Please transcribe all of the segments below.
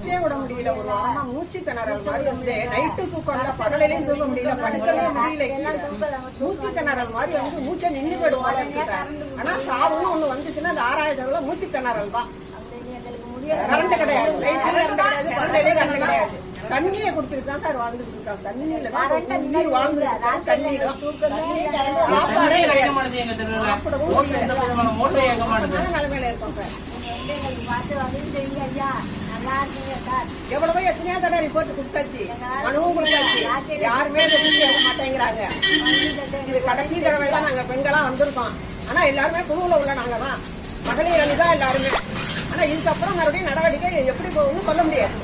மூச்சே விட முடியல. ஒரு வாரமா மூச்சு திணறல் மாதிரி வந்து நைட்டு தூக்கம் இல்ல பகலையிலயும் தூக்க முடியல. படுக்கவே முடியல. மூச்சு திணறல் மாதிரி வந்து மூச்சை நின்று போயிடும். ஆனா சாவுன்னு ஒண்ணு வந்துச்சுன்னா அது ஆறாயிரத்துல மூச்சு திணறல் தான். கரண்ட் கிடையாது. கரண்ட் கிடையாது. தண்ணியை தான் சார் வாழ்ந்துட்டு இருக்காங்க. தண்ணியில தான் உயிர் வாழ்ந்துட்டு இருக்காங்க. தண்ணி தான். சாப்பாடே தண்ணியே கிடைக்க கிடையாது. மாட்டேங்குது எங்க தெருவுல. மோட்டர் எந்த விதமான மோட்டரும் இயங்க மாட்டேங்குது. நல்ல நிலைமையில இருக்கோம் சார் எவ்வளவோ எத்தனையோ தடவை ரிப்போர்ட் கொடுத்தாச்சு. அனுபவம் கொடுத்தாச்சு. யாருமே மாட்டேங்கிறாங்க. இது கடைசி தடவை தான் நாங்க பெண்களா வந்திருக்கோம். ஆனா எல்லாருமே குழுவுல உள்ள நாங்க தான் மகளிர் அணி தான் எல்லாருமே. ஆனா இதுக்கப்புறம் மறுபடியும் நடவடிக்கை எப்படி போகும்னு சொல்ல முடியாது.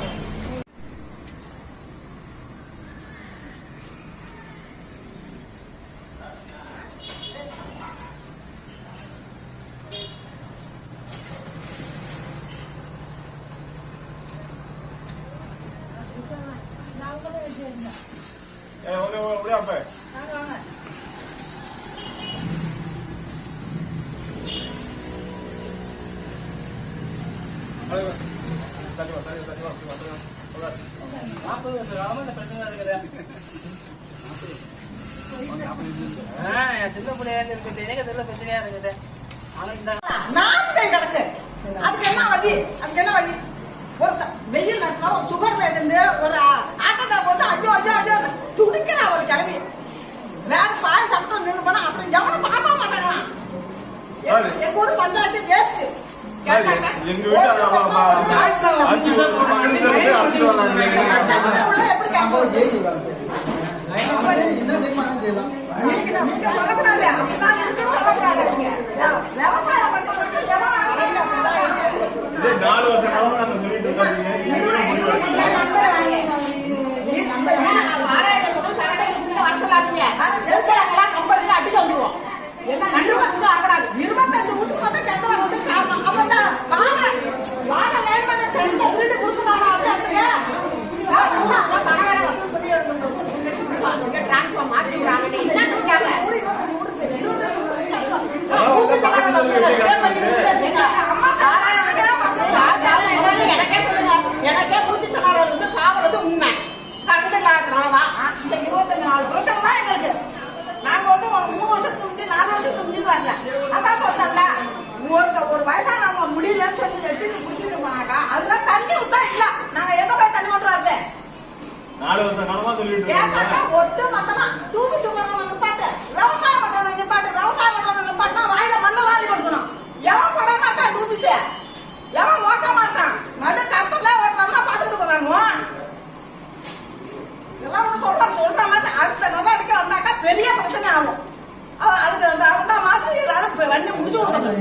நான் என் சின்ன பிள்ளையா இருக்குது. எங்க தெருவுல பிரச்சனையா இருக்குது. ஆனா இந்த கிடக்கு ஊர் பஞ்சாயத்து வேஸ்ட்? எங்க வீட்டு அது காலமா சொல்லிட்டு கேட்டாக்கா இருக்கோம். ஒட்டு மொத்தமா. தூக்கி சுமரணும் நிப்பாட்டு விவசாயம் பண்றவங்க நிப்பாட்டு விவசாயம் பண்றவங்க நிப்பாட்டினா வாயில மண்ண வாரி கொடுக்கணும். எவன் பட மாட்டான் எவன் ஓட்ட மாட்டான். நடு கட்டத்துல ஓட்டணும்னா பாத்துட்டு போறாங்க. இதெல்லாம் ஒண்ணு சொல்ற சொல்ற மாதிரி அடுத்த நடவடிக்கை வந்தாக்கா பெரிய பிரச்சனை ஆகும். அதுக்கு அந்த மாதிரி ஏதாவது வண்டி முடிச்சு விடணும்